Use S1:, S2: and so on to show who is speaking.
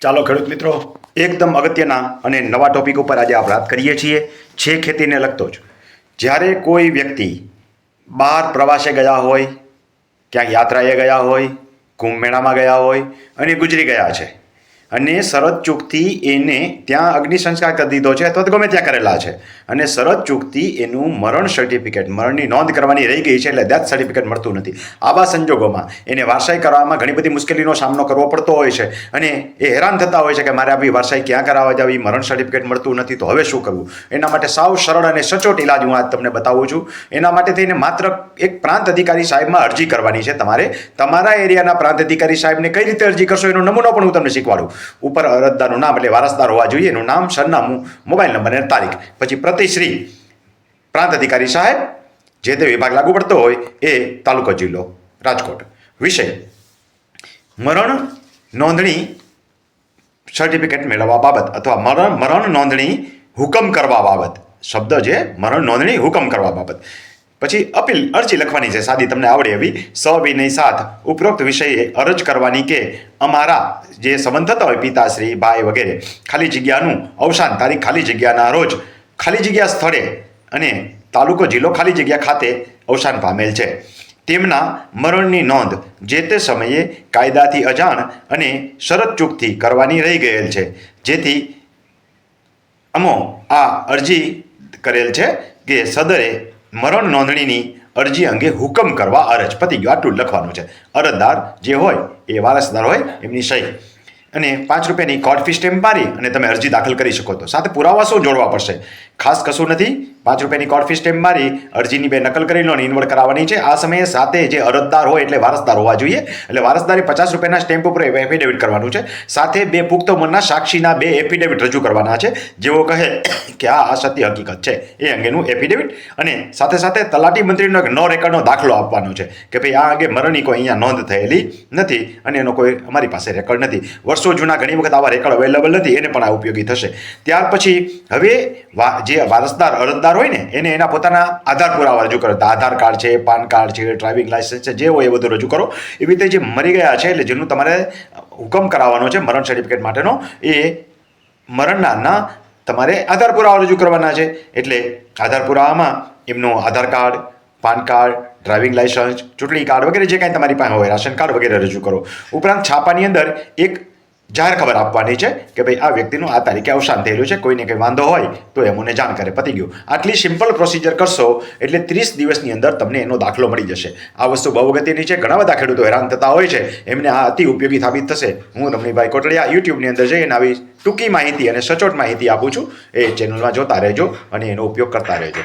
S1: ચાલો ખેડૂત મિત્રો, એકદમ અગત્યના અને નવા ટોપિક ઉપર આજે આપણે વાત કરીએ છીએ. છે ખેતીને લગતો જ. જ્યારે કોઈ વ્યક્તિ બહાર પ્રવાસે ગયા હોય, ક્યાંક યાત્રાએ ગયા હોય કુંભમેળામાં ગયા હોય અને ગુજરી ગયા છે અને શરત ચૂકથી એને ત્યાં અગ્નિ સંસ્કાર કરી દીધો છે. અથવા તો ગમે ત્યાં કરેલા છે. અને શરત ચૂકથી એનું મરણ સર્ટિફિકેટ મરણની નોંધ કરવાની રહી ગઈ છે એટલે ડેથ સર્ટિફિકેટ મળતું નથી. આવા સંજોગોમાં એને વારસાઈ કરવામાં ઘણી બધી મુશ્કેલીનો સામનો કરવો પડતો હોય છે. અને એ હેરાન થતા હોય છે કે મારે આવી વારસાઈ ક્યાં કરાવવા જાવી મરણ સર્ટિફિકેટ મળતું નથી, તો હવે શું કરવું? એના માટે સાવ સરળ અને સચોટ ઇલાજ હું આજ તમને બતાવું છું. એના માટે થઈને માત્ર એક પ્રાંત અધિકારી સાહેબમાં અરજી કરવાની છે તમારે. તમારા એરિયાના પ્રાંત અધિકારી સાહેબને કઈ રીતે અરજી કરશો એનો નમૂનો પણ હું તમને શીખવાડું. ઉપર અરજદારનું નામ એટલે વારસદાર હોવા જોઈએ. એનું નામ, સરનામું, મોબાઈલ નંબર અને તારીખ. પછી પ્રતિશ્રી, પ્રાંત અધિકારી સાહેબ, જે તે વિભાગ લાગુ પડતો હોય એ તાલુકો જિલ્લો, રાજકોટ. વિષય, મરણ નોંધણી સર્ટિફિકેટ મેળવવા બાબત અથવા મરણ મરણ નોંધણી હુકમ કરવા બાબત. શબ્દ છે, મરણ નોંધણી હુકમ કરવા બાબત. પછી અપીલ અરજી લખવાની છે સાદી તમને આવડે એવી સવિનય સાથ ઉપરોક્ત વિષયે અરજ કરવાની કે અમારા જે સંબંધ થતા હોય પિતાશ્રી, ભાઈ વગેરે, ખાલી જગ્યાનું અવસાન, તારીખ ખાલી જગ્યાના રોજ, ખાલી જગ્યા સ્થળે અને તાલુકો જિલ્લો ખાલી જગ્યા ખાતે અવસાન પામેલ છે. તેમના મરણની નોંધ જે તે સમયે કાયદાથી અજાણ અને શરત ચૂકથી કરવાની રહી ગયેલ છે. જેથી અમો આ અરજી કરેલ છે કે સદરે મરણ નોંધણીની અરજી અંગે હુકમ કરવા અરજ પતિ ગયો આટલું લખવાનું છે. અરજદાર જે હોય, એ વારસદાર હોય, એમની સહી. અને પાંચ રૂપિયાની કોર્ટ ફી સ્ટેમ્પ મારી અને તમે અરજી દાખલ કરી શકો તો. સાથે પુરાવા શું જોડવા પડશે? ખાસ કશું નથી? પાંચ રૂપિયાની કોર્ટ ફી સ્ટેમ્પ મારી, અરજીની બે નકલ કરી લોન ઇન્વર્ટ કરાવવાની છે. આ સમયે સાથે જે અરજદાર હોય એટલે વારસદાર હોવા જોઈએ. એટલે વારસદારે પચાસ રૂપિયાના સ્ટેમ્પ ઉપર એફિડેવિટ કરવાનું છે. સાથે બે પુખ્ત ઉંમરના સાક્ષીના બે એફિડેવિટ રજૂ કરવાના છે. જેઓ કહે કે આ સત્ય હકીકત છે. એ અંગેનું એફિડેવિટ અને સાથે સાથે તલાટી મંત્રીનો નો રેકર્ડનો દાખલો આપવાનો છે કે ભાઈ આ અંગે મરણની કોઈ અહીંયા નોંધ થયેલી નથી અને એનો કોઈ અમારી પાસે રેકર્ડ નથી. વર્ષો જૂના ઘણી વખત આવા રેકર્ડ અવેલેબલ નથી. એને પણ આ ઉપયોગી થશે. ત્યાર પછી હવે જે વારસદાર, અરજદાર હોય ને, એને એના પોતાના આધાર પુરાવા રજૂ કરો. આધાર કાર્ડ છે, પાન કાર્ડ છે, ડ્રાઇવિંગ લાઇસન્સ છે, જે હોય એ બધું રજૂ કરો. એવી રીતે જે મરી ગયા છે, એટલે જેનું તમારે હુકમ કરાવવાનો છે, મરણ સર્ટિફિકેટ માટેનો, એ મરણના તમારે આધાર પુરાવા રજૂ કરવાના છે. એટલે આધાર પુરાવામાં એમનું Aadhaar card, PAN card, driving licence, ચૂંટણી કાર્ડ વગેરે જે કાંઈ તમારી પાસે હોય, રાશન કાર્ડ વગેરે રજૂ કરો. ઉપરાંત છાપાની અંદર એક જાહેર ખબર આપવાની છે કે ભાઈ આ વ્યક્તિનું આ તારીખે અવસાન થયેલું છે, કોઈને કંઈ વાંધો હોય તો એ મને જાણ કરે પતી ગયું. આટલી સિમ્પલ પ્રોસિજર કરશો એટલે ત્રીસ દિવસની અંદર તમને એનો દાખલો મળી જશે. આ વસ્તુ બહુ અગત્યની છે, ઘણા બધા ખેડૂતો હેરાન થતા હોય છે, એમને આ અતિ ઉપયોગી સાબિત થશે. હું રમણીભાઈ કોટડિયા યુટ્યુબની અંદર જઈને આવી ટૂંકી માહિતી અને સચોટ માહિતી આપું છું. એ ચેનલમાં જોતા રહેજો અને એનો ઉપયોગ કરતા રહેજો.